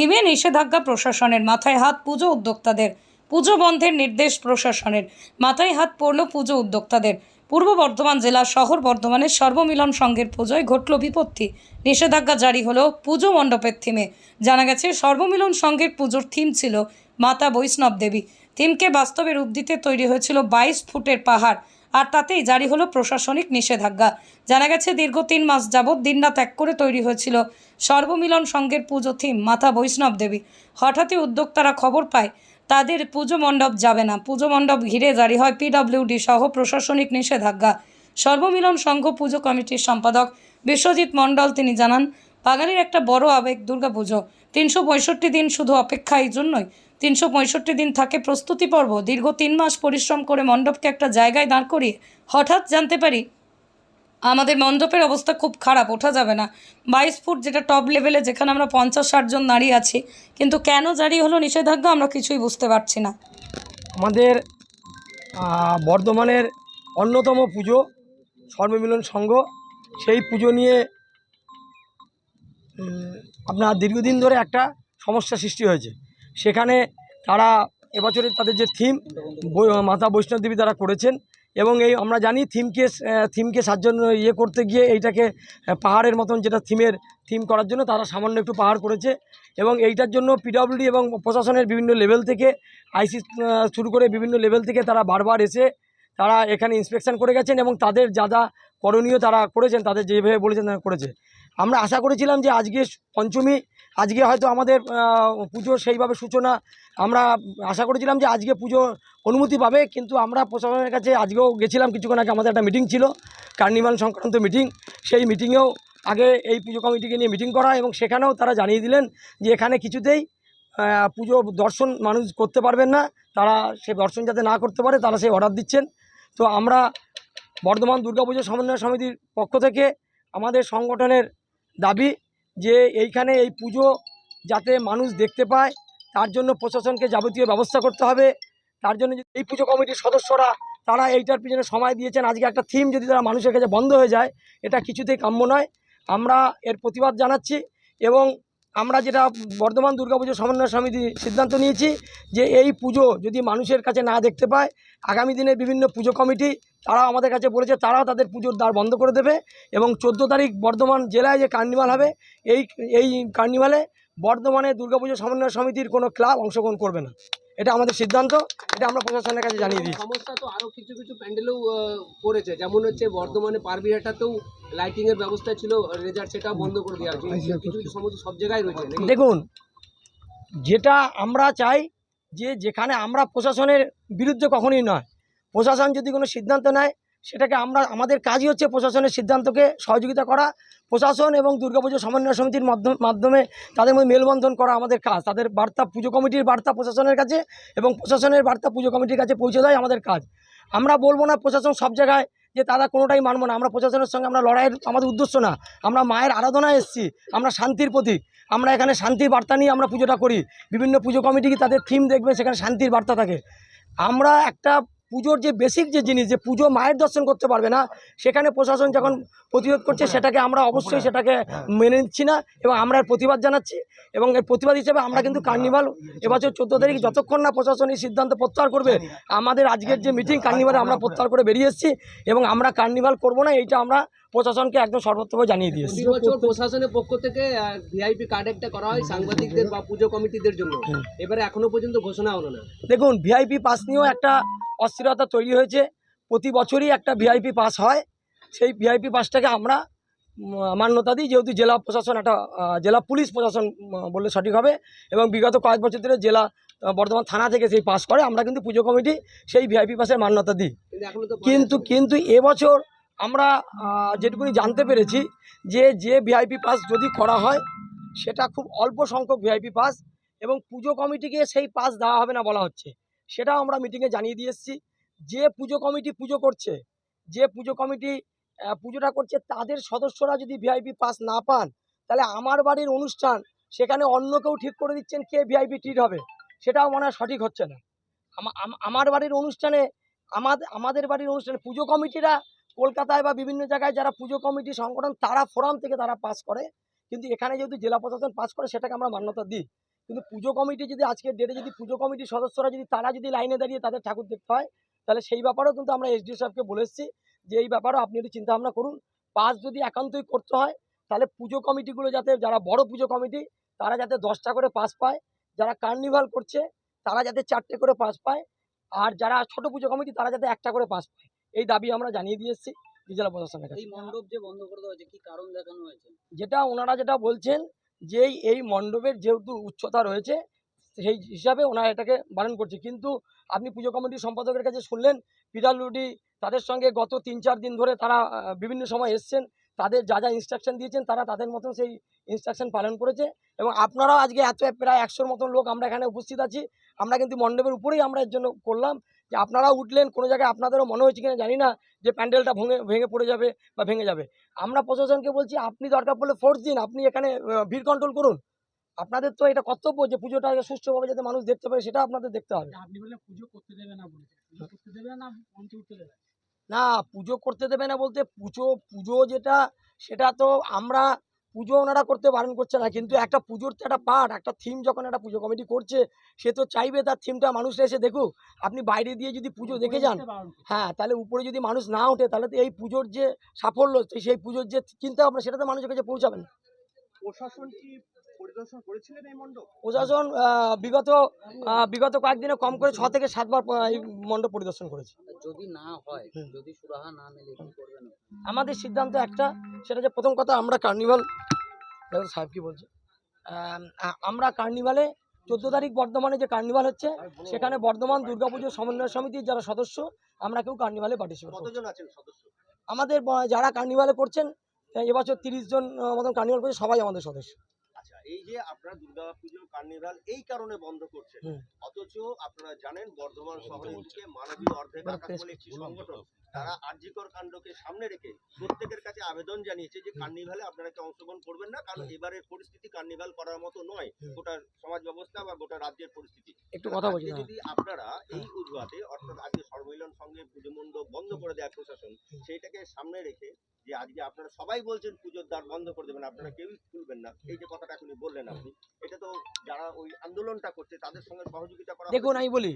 থিমে নিষেধাজ্ঞা প্রশাসনের মাথায় হাত, পুজো উদ্যোক্তাদের পুজো বন্ধের নির্দেশ প্রশাসনের মাথায় হাত পড়ল পুজো উদ্যোক্তাদের। পূর্ব বর্ধমান জেলার শহর বর্ধমানের সর্বমিলন সংঘের পুজোয় ঘটল বিপত্তি। নিষেধাজ্ঞা জারি হলো পুজো মণ্ডপের থিমে। জানা গেছে, সর্বমিলন সংঘের পুজোর থিম ছিল মাতা বৈষ্ণব দেবী। থিমকে বাস্তবে রূপ দিতে তৈরি হয়েছিল বাইশ ফুটের পাহাড়। আর তাতেই জারি হলো প্রশাসনিক নিষেধাজ্ঞা। জানা গেছে, দীর্ঘ তিন মাস যাবৎ দিনরাত এক করে তৈরি হয়েছিল সর্বমিলন সংঘের পুজো থিম মাথা বৈষ্ণব দেবী। হঠাৎই উদ্যোক্তারা খবর পায়, তাদের পুজো মণ্ডপ যাবে না। পুজো মণ্ডপ ঘিরে জারি হয় পিডব্লিউডি সহ প্রশাসনিক নিষেধাজ্ঞা। সর্বমিলন সংঘ পুজো কমিটির সম্পাদক বিশ্বজিৎ মণ্ডল তিনি জানান, বাঙালির একটা বড় আবেগ দুর্গাপুজো। তিনশো পঁয়ষট্টি দিন শুধু অপেক্ষা এই জন্যই তিনশো পঁয়ষট্টি দিন থাকে প্রস্তুতি পর্ব। দীর্ঘ তিন মাস পরিশ্রম করে মণ্ডপকে একটা জায়গায় দাঁড় করিয়ে হঠাৎ জানতে পারি, আমাদের মণ্ডপের অবস্থা খুব খারাপ, ওঠা যাবে না। বাইশ ফুট যেটা টপ লেভেলে যেখানে আমরা পঞ্চাশ ষাট জন দাঁড়িয়ে আছি, কিন্তু কেন জারি হলো নিষেধাজ্ঞা আমরা কিছুই বুঝতে পারছি না। আমাদের বর্ধমানের অন্যতম পুজো, সর্বমিলন সংঘ, সেই পুজো নিয়ে আপনার দীর্ঘদিন ধরে একটা সমস্যা সৃষ্টি হয়েছে। সেখানে তারা এবছরে তাদের যে থিম মাতা বৈষ্ণব দেবী তারা করেছেন এবং এই আমরা জানি থিমকে থিমকে সাহায্য ইয়ে করতে গিয়ে এইটাকে পাহাড়ের মতন যেটা থিমের থিম করার জন্য তারা সামান্য একটু পাহাড় করেছে এবং এইটার জন্য পিডব্লিউডি এবং প্রশাসনের বিভিন্ন লেভেল থেকে আইসি শুরু করে বিভিন্ন লেভেল থেকে তারা বারবার এসে তারা এখানে ইন্সপেকশন করে গেছেন এবং তাদের যা যা করণীয় তারা করেছেন, তাদের যেভাবে বলেছেন তারা করেছে। আমরা আশা করেছিলাম যে আজকে পঞ্চমী আজকে হয়তো আমাদের পুজোর সেইভাবে সূচনা আমরা আশা করেছিলাম যে আজকে পুজো অনুমতি পাবে, কিন্তু আমরা প্রশাসনের কাছে আজকেও গেছিলাম, কিছুক্ষণ আগে আমাদের একটা মিটিং ছিল কার্নিভাল সংক্রান্ত মিটিং সেই মিটিংয়েও আগে এই পুজো কমিটিকে নিয়ে মিটিং করা এবং সেখানেও তারা জানিয়ে দিলেন যে এখানে কিছুতেই পুজো দর্শন মানুষ করতে পারবেন না, তারা সে দর্শন যাতে না করতে পারে, তারা সেই অর্ডার দিচ্ছেন। তো আমরা বর্ধমান দুর্গাপুজো সমন্বয় সমিতির পক্ষ থেকে আমাদের সংগঠনের দাবি যে এইখানে এই পুজো যাতে মানুষ দেখতে পায়, তার জন্য প্রশাসনকে যাবতীয় ব্যবস্থা করতে হবে। তার জন্য এই পুজো কমিটির সদস্যরা, তারা এইটার পিছনে সময় দিয়েছেন। আজকে একটা থিম যদি তারা মানুষের কাছে বন্ধ হয়ে যায়, এটা কিছুতেই কাম্য নয়। আমরা এর প্রতিবাদ জানাচ্ছি এবং আমরা যেটা বর্ধমান দুর্গাপুজো সমন্বয় সমিতি সিদ্ধান্ত নিয়েছি যে এই পুজো যদি মানুষের কাছে না দেখতে পায়, আগামী দিনে বিভিন্ন পুজো কমিটি তারাও আমাদের কাছে বলেছে তারাও তাদের পুজোর দ্বার বন্ধ করে দেবে এবং চোদ্দ তারিখ বর্ধমান জেলায় যে কার্নিভাল হবে, এই এই কার্নিভালে বর্ধমানে দুর্গাপুজো সমন্বয় সমিতির কোনো ক্লাব অংশগ্রহণ করবে না। এটা আমাদের সিদ্ধান্ত এটা আমরা প্রশাসনের কাছে জানিয়ে দিই সমস্যা তো আরও কিছু কিছু প্যান্ডেলেও করেছে। যেমন হচ্ছে বর্ধমানে পারবিহাটাতেও লাইটিং এর ব্যবস্থা ছিল রেজার সেটা বন্ধ করে দেওয়া হয়েছে। কিছু কিছু সমস্যা সব জায়গায় রয়েছে দেখুন যেটা আমরা চাই যে যেখানে আমরা প্রশাসনের বিরুদ্ধে কখনোই নয়। প্রশাসন যদি কোনো সিদ্ধান্ত নেয় সেটাকে আমরা, আমাদের কাজই হচ্ছে প্রশাসনের সিদ্ধান্তকে সহযোগিতা করা। প্রশাসন এবং দুর্গাপুজো সমন্বয় সমিতির মাধ্যম- তাদের মধ্যে মেলবন্ধন করা আমাদের কাজ। তাদের বার্তা, পুজো কমিটির বার্তা প্রশাসনের কাছে এবং প্রশাসনের বার্তা পুজো কমিটির কাছে পৌঁছে দেয় আমাদের কাজ। আমরা বলব না প্রশাসন সব জায়গায় যে তারা কোনোটাই মানবো না। আমরা প্রশাসনের সঙ্গে আমরা লড়াইয়ের আমাদের উদ্দেশ্য না। আমরা মায়ের আরাধনায় এসেছি। আমরা শান্তির প্রতীক। আমরা এখানে শান্তির বার্তা নিয়ে আমরা পুজোটা করি। বিভিন্ন পুজো কমিটি তাদের থিম দেখবে সেখানে শান্তির বার্তা থাকে। আমরা একটা পুজোর যে বেসিক যে জিনিস যে পুজো মায়ের দর্শন করতে পারবে না সেখানে প্রশাসন যখন প্রতিরোধ করছে সেটাকে আমরা অবশ্যই সেটাকে মেনে নিচ্ছি না এবং আমরা এর প্রতিবাদ জানাচ্ছি এবং এর প্রতিবাদ হিসেবে আমরা কিন্তু কার্নিভাল এবছর চোদ্দ তারিখ যতক্ষণ না প্রশাসন এই সিদ্ধান্ত প্রত্যাহার করবে আমাদের আজকের যে মিটিং কার্নিভালে আমরা প্রত্যাহার করে বেরিয়ে এসেছি এবং আমরা কার্নিভাল করব না এইটা আমরা প্রশাসনকে একদম সর্বত্রভাবে জানিয়ে দিয়েছি। প্রশাসনের পক্ষ থেকে ভিআইপি কার্ড একটা করা হয় সাংবাদিকদের বা পুজো কমিটিদের জন্য। এবারে এখনও পর্যন্ত ঘোষণা হলো না। দেখুন ভিআইপি পাস নিয়েও একটা অস্থিরতা তৈরি হয়েছে। প্রতি বছরই একটা ভিআইপি পাস হয়। সেই ভিআইপি পাসটাকে আমরা মান্যতা দিই যেহেতু জেলা প্রশাসন একটা জেলা পুলিশ প্রশাসন বললে সঠিক হবে। এবং বিগত কয়েক বছর ধরে জেলা আহ, বর্ধমান থানা থেকে সেই পাস করে। আমরা কিন্তু পুজো কমিটি সেই ভিআইপি পাসের মান্যতা দিই। কিন্তু কিন্তু এবছর আমরা যেটুকুনি জানতে পেরেছি যে যে ভিআইপি পাস যদি করা হয়, সেটা খুব অল্প সংখ্যক ভিআইপি পাস এবং পুজো কমিটিকে সেই পাস দেওয়া হবে না বলা হচ্ছে। সেটাও আমরা মিটিংয়ে জানিয়ে দিয়ে এসেছি। যে পুজো কমিটি পুজো করছে, যে পুজো কমিটি পুজোটা করছে, তাদের সদস্যরা যদি ভিআইপি পাস না পান, তাহলে আমার বাড়ির অনুষ্ঠান, সেখানে অন্য কেউ ঠিক করে দিচ্ছেন কে ভিআইপি ট্রিট হবে। সেটাও মনে হয় সঠিক হচ্ছে না। আমার বাড়ির অনুষ্ঠানে আমাদের আমাদের বাড়ির অনুষ্ঠানে পুজো কমিটিরা কলকাতায় বা বিভিন্ন জায়গায় যারা পুজো কমিটি সংগঠন, তারা ফোরাম থেকে তারা পাস করে। কিন্তু এখানে যেহেতু জেলা প্রশাসন পাস করে, সেটাকে আমরা মান্যতা দিই। কিন্তু পুজো কমিটি যদি আজকের ডেটে যদি পুজো কমিটির সদস্যরা যদি, তারা যদি লাইনে দাঁড়িয়ে তাদের ঠাকুর দেখতে হয়, তাহলে সেই ব্যাপারেও কিন্তু আমরা এসডি সাহেবকে বলে এসেছি যে, এই ব্যাপারেও আপনি একটু চিন্তা ভাবনা করুন। পাস যদি একান্তই করতে হয়, তাহলে পুজো কমিটিগুলো যাতে, যারা বড় পুজো কমিটি, তারা যাতে দশটা করে পাস পায়। যারা কার্নিভাল করছে, তারা যাতে চারটে করে পাস পায়। আর যারা ছোট পুজো কমিটি, তারা যাতে একটা করে পাস পায়। এই দাবি আমরা জানিয়ে দিয়ে এসেছি জেলা প্রশাসনের কাছে। এই মণ্ডপ যে বন্ধ করে দেওয়া হয়েছে কি কারণ দেখানো হয়েছে? যেটা ওনারা যেটা বলছেন যে এই- এই মণ্ডপের যেহেতু উচ্চতা রয়েছে সেই হিসাবে ওনারা এটাকে বারণ করছে। কিন্তু আপনি পুজো কমিটির সম্পাদকের কাছে শুনলেন পিডাব্লিউডি তাদের সঙ্গে গত তিন চার দিন ধরে তারা বিভিন্ন সময় এসছেন তাদের যা যা ইনস্ট্রাকশন দিয়েছেন তারা তাদের মতন সেই ইনস্ট্রাকশন পালন করেছে এবং আপনারাও আজকে এত প্রায় একশোর মতন লোক আমরা এখানে উপস্থিত আছি। আমরা কিন্তু মণ্ডপের উপরেই আমরা এর জন্য করলাম। যে আপনারা উঠলেন কোনো জায়গায় আপনাদেরও মনে হয়েছে কিনা জানি না যে প্যান্ডেলটা ভেঙে ভেঙে পড়ে যাবে বা ভেঙে যাবে। আমরা প্রশাসনকে বলছি আপনি দরকার পড়লে ফোর্স দিন আপনি এখানে ভিড় কন্ট্রোল করুন। আপনাদের তো এটা কর্তব্য যে পুজোটা সুষ্ঠুভাবে যাতে মানুষ দেখতে পারে সেটা আপনাদের দেখতে হবে। আপনি বলে পুজো করতে দেবে না পুজো করতে দেবে না মঞ্চে উঠতে দেবে না পুজো করতে দেবে না বলতে পুজো পুজো যেটা সেটা তো আমরা পুজো ওনারা করতে বারণ করছে না কিন্তু একটা পুজোর তো একটা পার্ট একটা থিম যখন একটা পুজো কমিটি করছে সে তো চাইবে তার থিমটা মানুষরা এসে দেখুক। আপনি বাইরে দিয়ে যদি পুজো দেখে যান হ্যাঁ তাহলে উপরে যদি মানুষ না ওঠে তাহলে তো এই পুজোর যে সাফল্য সেই পুজোর যে চিন্তা ভাবনা সেটা তো মানুষের কাছে পৌঁছাবেন প্রশাসন কি পরিদর্শন করেছিলেন এই মণ্ডপ? প্রশাসন বিগত বিগত কয়েকদিনে কম করে ছ থেকে সাতবার এই মণ্ডপ পরিদর্শন করেছে। যদি না হয় যদি সুরাহা না মেলে কি করবেন আমাদের সিদ্ধান্ত একটা সেটা যে প্রথম কথা আমরা কার্নিভাল সাহেব কি বলছে? আমরা কার্নিভালে চোদ্দ তারিখ বর্ধমানে যে কার্নিভাল হচ্ছে সেখানে বর্ধমান দুর্গাপুজো সমন্বয় সমিতির যারা সদস্য আমরা কেউ কার্নিভালে পার্টিসিপেট করছি কতজন আছেন সদস্য? আমাদের যারা কার্নিভালে করছেন এবছর তিরিশ জন মতন কার্নিভাল করছে সবাই আমাদের সদস্য। আচ্ছা এই যে আপনারা দুর্গা পুজো কার্নিভাল এই কারণে বন্ধ করছেন। অথচ আপনারা জানেন বর্ধমান শহরের দিকে মানবীয় অর্ধেক আকাশ বলে একটি সংগঠন তারা আরজিকর কাণ্ডকে সামনে রেখে প্রত্যেকের কাছে আবেদন জানিয়েছে যে কার্নিভালে আপনারা কি অংশগ্রহণ করবেন না? কারণ এবারের পরিস্থিতি কার্নিভাল করার মতো নয়। গোটা সমাজ ব্যবস্থা বা গোটা রাজ্যের পরিস্থিতি। একটু কথা বলছি যদি আপনারা এই অজুহাতে অর্থাৎ আজকে সর্বমিলন সঙ্গে পুজো মণ্ডপ বন্ধ করে দেয় প্রশাসন সেইটাকে সামনে রেখে যে আজকে আপনারা সবাই বলছেন পুজোর দ্বার বন্ধ করে দেবেন আপনারা কেউই খুলবেন না। এই যে কথাটা এখনই বললেন আপনি এটা তো যারা ওই আন্দোলনটা করছে তাদের সঙ্গে সহযোগিতা করা দেখুন আমি বলি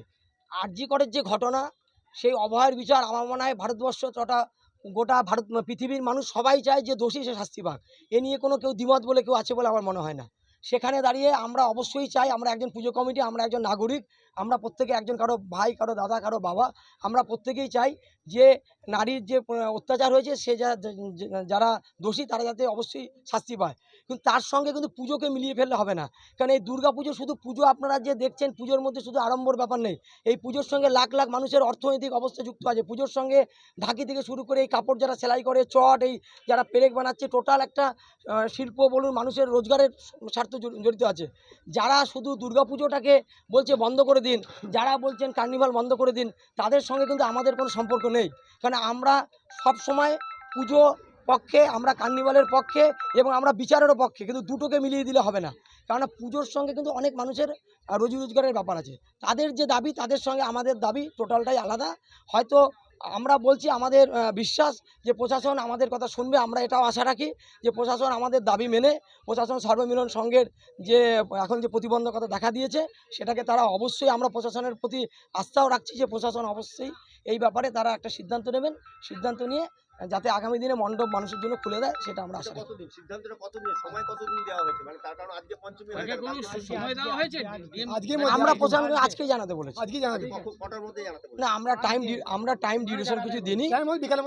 আরজি করের যে ঘটনা সেই অভয়ের বিচার আমার মনে হয় ভারতবর্ষ তথা গোটা ভারত পৃথিবীর মানুষ সবাই চায় যে দোষী সে শাস্তি পাক। এ নিয়ে কোনো কেউ দ্বিমত বলে কেউ আছে বলে আমার মনে হয় না। সেখানে দাঁড়িয়ে আমরা অবশ্যই চাই আমরা একজন পুজো কমিটি আমরা একজন নাগরিক আমরা প্রত্যেকে একজন কারও ভাই, কারও দাদা, কারও বাবা, আমরা প্রত্যেকেই চাই যে নারীর যে অত্যাচার হয়েছে, সে যা- যারা দোষী, তারা যাতে অবশ্যই শাস্তি পায়। কিন্তু তার সঙ্গে কিন্তু পুজোকে মিলিয়ে ফেললে হবে না। কারণ এই দুর্গা পুজো শুধু পুজো আপনারা যে দেখছেন, পুজোর মধ্যে শুধু আড়ম্বর ব্যাপার নেই। এই পুজোর সঙ্গে লাখ লাখ মানুষের অর্থনৈতিক অবস্থা যুক্ত আছে। পুজোর সঙ্গে ঢাকি থেকে শুরু করে এই কাপড় যারা সেলাই করে, চট, এই যারা পেরেক বানাচ্ছে, টোটাল একটা শিল্প বলুন, মানুষের রোজগারের স্বার্থ জড়িত আছে। যারা শুধু দুর্গা পুজোটাকে বলছে বন্ধ করে দিন, যারা বলছেন কার্নিভাল বন্ধ করে দিন, তাদের সঙ্গে কিন্তু আমাদের কোনো সম্পর্ক নেই। কারণ আমরা সব সময় পুজো পক্ষে, আমরা কার্নিভালের পক্ষে এবং আমরা বিচারেরও পক্ষে, কিন্তু দুটোকে মিলিয়ে দিলে হবে না। কারণ পুজোর সঙ্গে কিন্তু অনেক মানুষের রোজি রোজগারের ব্যাপার আছে। তাদের যে দাবি, তাদের সঙ্গে আমাদের দাবি টোটালটাই আলাদা। হয়তো আমরা বলছি আমাদের বিশ্বাস যে প্রশাসন আমাদের কথা শুনবে, আমরা এটাও আশা রাখি যে প্রশাসন আমাদের দাবি মেনে, প্রশাসন সর্বমিলন সংঘের যে, এখন যে প্রতিবন্ধকতা দেখা দিয়েছে, সেটাকে তারা অবশ্যই আমরা প্রশাসনের প্রতি আস্থাও রাখছি যে প্রশাসন অবশ্যই এই ব্যাপারে তারা একটা সিদ্ধান্ত নেবেন সিদ্ধান্ত নিয়ে যাতে আগামী দিনে মণ্ডপ মানুষের জন্য খুলে দেয় সেটা আমরা আশা এটা সিদ্ধান্তটা কতদিন সময় কতদিন দেওয়া হয়েছে? মানে তার কারণ আজকে পঞ্চমী সময় দেওয়া হয়েছে? আমরা প্রশাসনকে আজকেই জানাতে বলেছি। আজকে কটার মধ্যে জানাতে? না আমরা টাইম আমরা টাইম ডিউরেশন কিছু দিনই দিইনি।